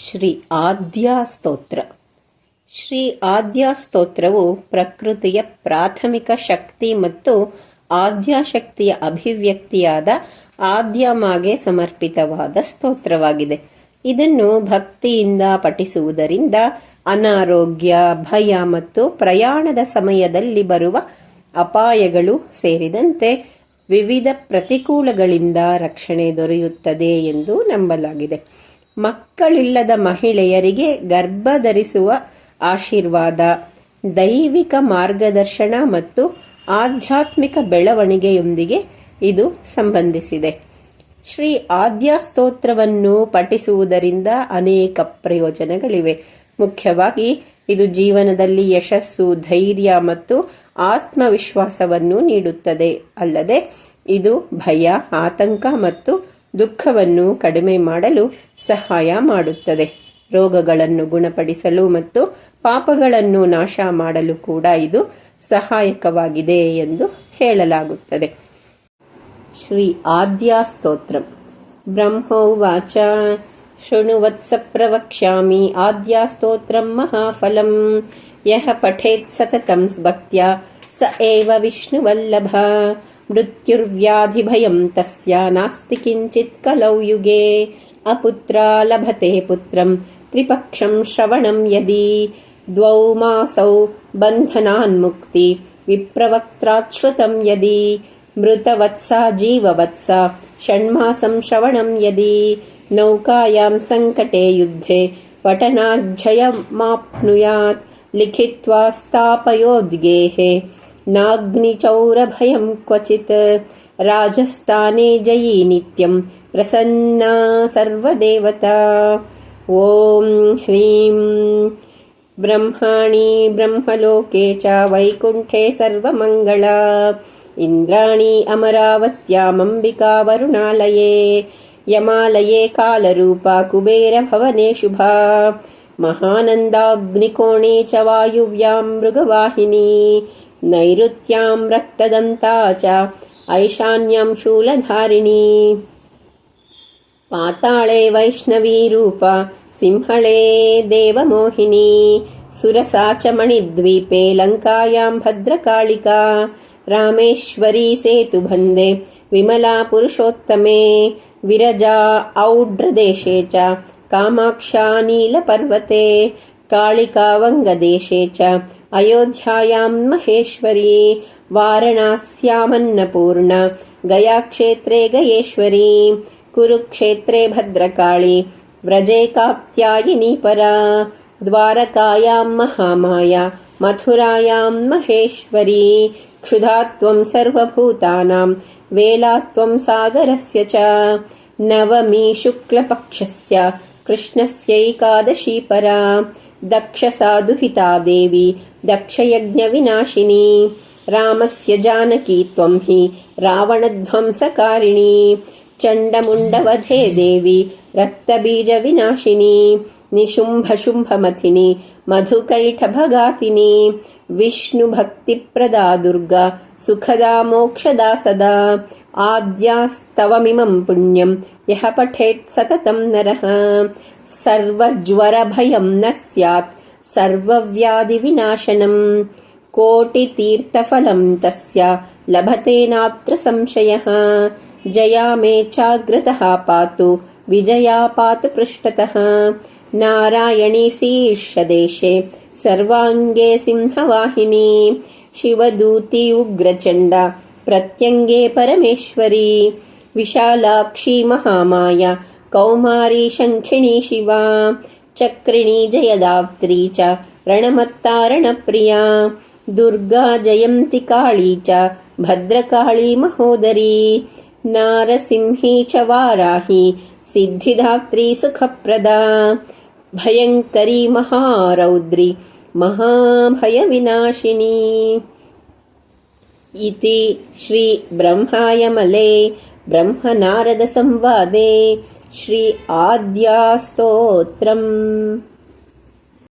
ಶ್ರೀ ಆದ್ಯಾ ಸ್ತೋತ್ರ. ಶ್ರೀ ಆದ್ಯಾ ಸ್ತೋತ್ರವು ಪ್ರಕೃತಿಯ ಪ್ರಾಥಮಿಕ ಶಕ್ತಿ ಮತ್ತು ಆದ್ಯಾಶಕ್ತಿಯ ಅಭಿವ್ಯಕ್ತಿಯಾದ ಆದ್ಯಮಾಗೆ ಸಮರ್ಪಿತವಾದ ಸ್ತೋತ್ರವಾಗಿದೆ. ಇದನ್ನು ಭಕ್ತಿಯಿಂದ ಪಠಿಸುವುದರಿಂದ ಅನಾರೋಗ್ಯ, ಭಯ ಮತ್ತು ಪ್ರಯಾಣದ ಸಮಯದಲ್ಲಿ ಬರುವ ಅಪಾಯಗಳು ಸೇರಿದಂತೆ ವಿವಿಧ ಪ್ರತಿಕೂಲಗಳಿಂದ ರಕ್ಷಣೆ ದೊರೆಯುತ್ತದೆ ಎಂದು ನಂಬಲಾಗಿದೆ. ಮಕ್ಕಳಿಲ್ಲದ ಮಹಿಳೆಯರಿಗೆ ಗರ್ಭ ಧರಿಸುವ ಆಶೀರ್ವಾದ, ದೈವಿಕ ಮಾರ್ಗದರ್ಶನ ಮತ್ತು ಆಧ್ಯಾತ್ಮಿಕ ಬೆಳವಣಿಗೆಯೊಂದಿಗೆ ಇದು ಸಂಬಂಧಿಸಿದೆ. ಶ್ರೀ ಆದ್ಯ ಸ್ತೋತ್ರವನ್ನು ಪಠಿಸುವುದರಿಂದ ಅನೇಕ ಪ್ರಯೋಜನಗಳಿವೆ. ಮುಖ್ಯವಾಗಿ, ಇದು ಜೀವನದಲ್ಲಿ ಯಶಸ್ಸು, ಧೈರ್ಯ ಮತ್ತು ಆತ್ಮವಿಶ್ವಾಸವನ್ನು ನೀಡುತ್ತದೆ. ಅಲ್ಲದೆ, ಇದು ಭಯ, ಆತಂಕ ಮತ್ತು ದುಃಖವನ್ನು ಕಡಿಮೆ ಮಾಡಲು ಸಹಾಯ ಮಾಡುತ್ತದೆ. ರೋಗಗಳನ್ನು ಗುಣಪಡಿಸಲು ಮತ್ತು ಪಾಪಗಳನ್ನು ನಾಶ ಮಾಡಲು ಕೂಡ ಇದು ಸಹಾಯಕವಾಗಿದೆ ಎಂದು ಹೇಳಲಾಗುತ್ತದೆ. ಶ್ರೀ ಆದ್ಯಾ ಸ್ತೋತ್ರ. ಬ್ರಹ್ಮೋವಾಚ. ಶೃಣುವತ್ಸ ಪ್ರವಕ್ಷ್ಯಾಮಿ ಆದ್ಯಾ ಸ್ತೋತ್ರಂ ಮಹಾಫಲಂ. ಯಹ ಪಠೇತ್ ಸತತಂ ಭಕ್ತ್ಯ ಸ ಏವ ವಿಷ್ಣುವಲ್ಲಭ. मृत्युर्व्याधिभयं तस्य नास्ति किञ्चित् कलौ युगे। अपुत्रा लभते पुत्रं त्रिपक्षं श्रवणं यदि। द्वौ मासौ बन्धनान्मुक्ति विप्रवक्त्रात् श्रुतं यदि। मृतवत्सा जीववत्सा षण्मासं श्रवणं यदि। नौकायां सङ्कटे युद्धे पठनाज्जयमाप्नुयात् लिखित्वा स्थापयोद्गेहे नाग्निचौरभयं क्वचित्। राजस्थाने जयी नित्यं प्रसन्ना सर्वदेवता। ॐ ह्रीं ब्रह्माणि ब्रह्मलोके च वैकुण्ठे सर्वमङ्गला। इन्द्राणि अमरावत्यामम्बिका वरुणालये। यमालये कालरूपा कुबेरभवने शुभा। महानन्दाग्निकोणे च वायुव्यां मृगवाहिनी नैऋत्यां रक्तदन्ता च ऐशान्यां शूलधारिणी। पाताळे वैष्णवीरूप सिंहळे देवमोहिनी सुरसा च मणिद्वीपे लङ्कायां भद्रकालिका रामेश्वरी सेतुबन्धे विमला पुरुषोत्तमे विरजा औड्रदेशे च कामाक्षा नीलपर्वते कालिका वङ्गदेशे च अयोध्यायां महेश्वरी वारणास्यामन्नपूर्ण गयाक्षेत्रे गयेश्वरी कुरुक्षेत्रे भद्रकाळी व्रजे कात्यायिनी परा द्वारकायां महामाया मथुरायां महेश्वरी क्षुधा त्वं सर्वभूतानां वेला त्वं सागरस्य च नवमी शुक्लपक्षस्य कृष्णस्यैकादशी परा दक्षसाधुहिता देवी दक्षयज्ञविनाशिनी रामस्य जानकी त्वं हि रावणध्वंसकारिणी चण्डमुण्डवधे देवी रक्तबीजविनाशिनी निशुम्भशुम्भमथिनी मधुकैठभगातिनी विष्णुभक्तिप्रदा दुर्गा सुखदा मोक्षदा सदा आद्यास्तवमिमं पुण्यं यः पठेत् सततं नरः। सर्वज्वरभयं न स्यात् सर्वव्याधिविनाशनम् कोटितीर्थफलं तस्य लभते नात्र संशयः। जया मे चाग्रतः पातु विजया पातु पृष्ठतः। नारायणी शीर्षदेशे सर्वाङ्गे सिंहवाहिनी शिवदूती उग्रचण्डा प्रत्यङ्गे परमेश्वरी विशालाक्षी महामाया कौमारी शङ्खिणी शिवा चक्रिणी जयदात्री च रणमत्तारणप्रिया दुर्गा जयन्ति काळी च भद्रकाळी महोदरी नारसिंही च वाराही सिद्धिदात्री सुखप्रदा भयङ्करी महारौद्री महाभयविनाशिनी इति श्रीब्रह्मायमले ब्रह्मनारदसंवादे श्री आद्यास्तोत्रम्